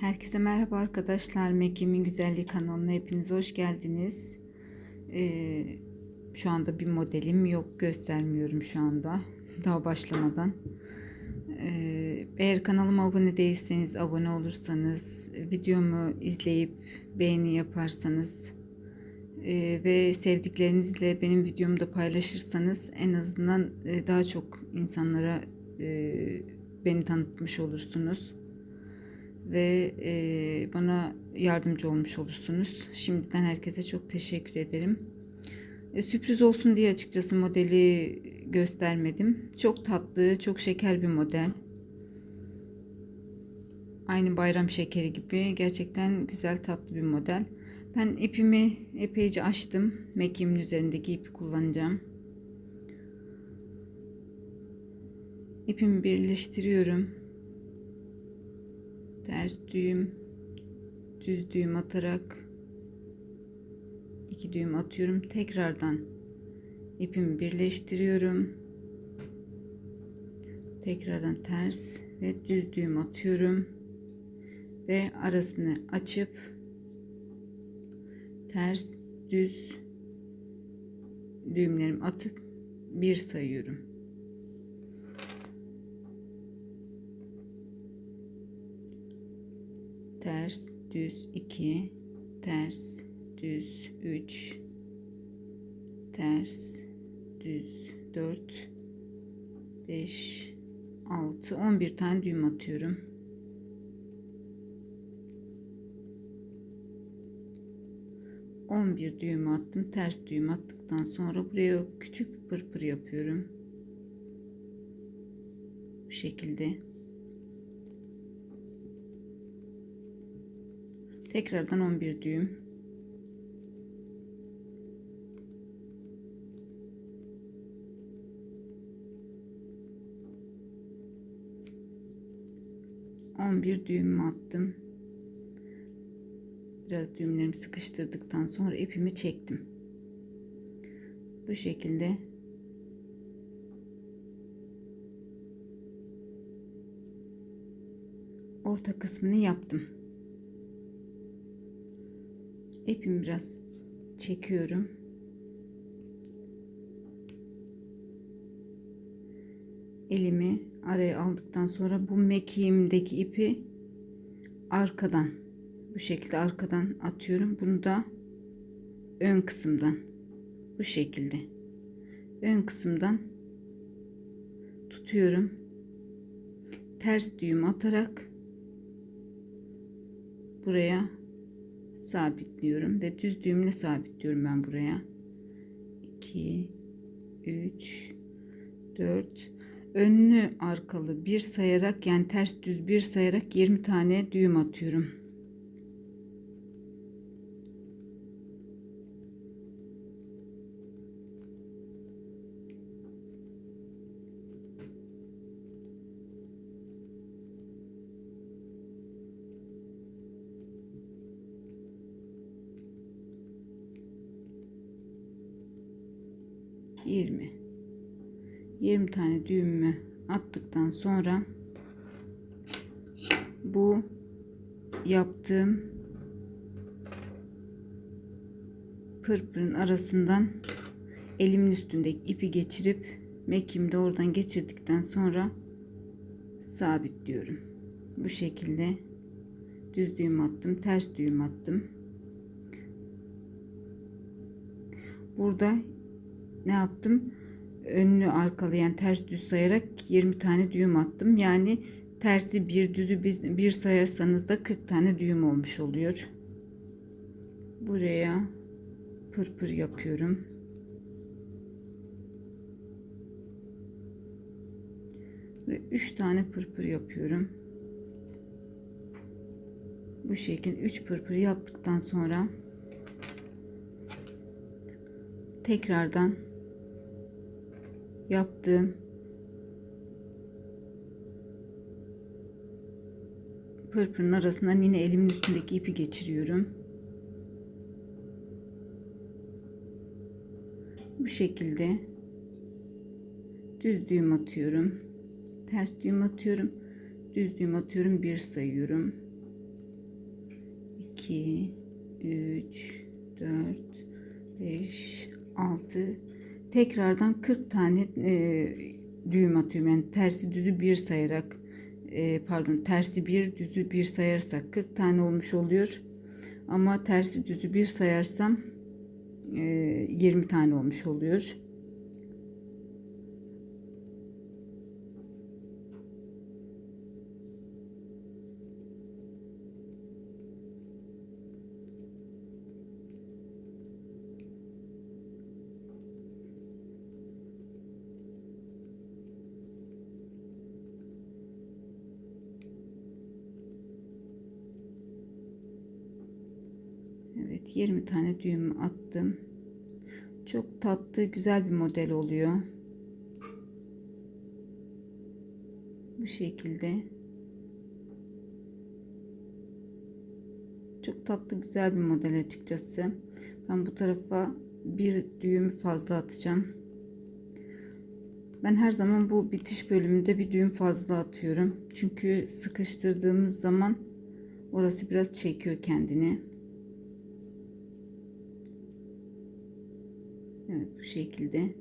Herkese merhaba arkadaşlar. Mekim'in Güzelliği kanalına hepiniz hoş geldiniz. Ee, şu anda bir modelim yok. Göstermiyorum şu anda. Daha başlamadan. Ee, eğer kanalıma abone değilseniz, abone olursanız, videomu izleyip beğeni yaparsanız e, ve sevdiklerinizle benim videomu da paylaşırsanız en azından e, daha çok insanlara e, beni tanıtmış olursunuz ve e, bana yardımcı olmuş olursunuz. Şimdiden herkese çok teşekkür ederim. E, sürpriz olsun diye açıkçası modeli göstermedim. Çok tatlı, çok şeker bir model. Aynı bayram şekeri gibi gerçekten güzel tatlı bir model. Ben ipimi epeyce açtım. Mekiğimin üzerindeki ipi kullanacağım. İpimi birleştiriyorum ters düğüm düz düğüm atarak iki düğüm atıyorum. Tekrardan ipimi birleştiriyorum. Tekrardan ters ve düz düğüm atıyorum. Ve arasını açıp ters düz düğümlerimi atıp bir sayıyorum ters düz 2 ters düz 3 ters düz 4 5 6 11 tane düğüm atıyorum. On bir düğüm attım. Ters düğüm attıktan sonra buraya küçük bir pırpır yapıyorum. Bu şekilde Tekrardan 11 düğüm. On bir düğüm attım. Biraz düğümlerimi sıkıştırdıktan sonra ipimi çektim. Bu şekilde orta kısmını yaptım. İpimi biraz çekiyorum. Elimi araya aldıktan sonra bu mekiğimdeki ipi arkadan bu şekilde arkadan atıyorum. Bunu da ön kısımdan bu şekilde ön kısımdan tutuyorum. Ters düğüm atarak buraya sabitliyorum ve düz düğümle sabitliyorum ben buraya. 2 3 4 önlü arkalı bir sayarak yani ters düz bir sayarak 20 tane düğüm atıyorum. Yirmi. 20 tane düğümü attıktan sonra bu yaptığım pırpırın arasından elimin üstündeki ipi geçirip mekimde oradan geçirdikten sonra sabitliyorum. Bu şekilde düz düğüm attım, ters düğüm attım. Burada ne yaptım? Önlü arkalı yani ters düz sayarak 20 tane düğüm attım. Yani tersi bir düzü bir, sayarsanız da 40 tane düğüm olmuş oluyor. Buraya pırpır yapıyorum. Ve 3 tane pırpır yapıyorum. Bu şekilde 3 pırpır yaptıktan sonra tekrardan yaptığım pırpırın arasından yine elimin üstündeki ipi geçiriyorum. Bu şekilde düz düğüm atıyorum. Ters düğüm atıyorum. Düz düğüm atıyorum. Bir sayıyorum. 2 3 4 5 6 tekrardan 40 tane e, düğüm atıyorum yani tersi düzü bir sayarak e, pardon tersi bir düzü bir sayarsak 40 tane olmuş oluyor ama tersi düzü bir sayarsam e, 20 tane olmuş oluyor. Evet 20 tane düğüm attım. Çok tatlı güzel bir model oluyor. Bu şekilde. Çok tatlı güzel bir model açıkçası. Ben bu tarafa bir düğüm fazla atacağım. Ben her zaman bu bitiş bölümünde bir düğüm fazla atıyorum. Çünkü sıkıştırdığımız zaman orası biraz çekiyor kendini. Evet bu şekilde.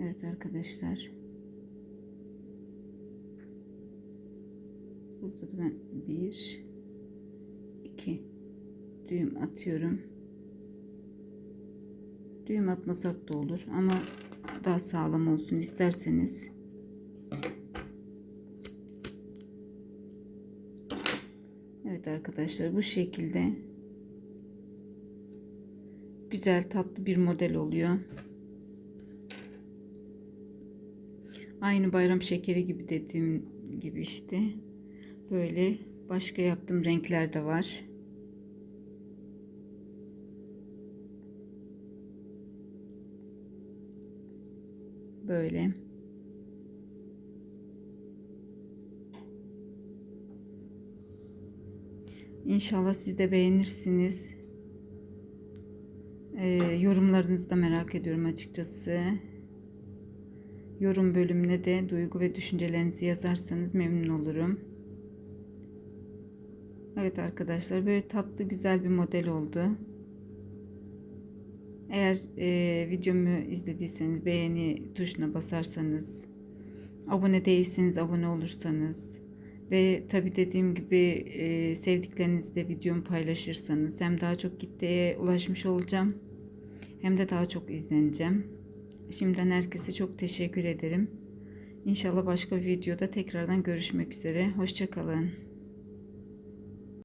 Evet arkadaşlar. Burada da ben bir iki düğüm atıyorum. Düğüm atmasak da olur ama daha sağlam olsun isterseniz. Evet arkadaşlar bu şekilde güzel tatlı bir model oluyor. Aynı bayram şekeri gibi dediğim gibi işte. Böyle başka yaptığım renkler de var. Böyle. İnşallah siz de beğenirsiniz. Ee, yorumlarınızı da merak ediyorum açıkçası. Yorum bölümüne de duygu ve düşüncelerinizi yazarsanız memnun olurum. Evet arkadaşlar böyle tatlı güzel bir model oldu. Eğer e, videomu izlediyseniz beğeni tuşuna basarsanız, abone değilseniz abone olursanız ve tabi dediğim gibi e, sevdiklerinizle videomu paylaşırsanız hem daha çok kitleye ulaşmış olacağım hem de daha çok izleneceğim. Şimdiden herkese çok teşekkür ederim. İnşallah başka videoda tekrardan görüşmek üzere. Hoşçakalın.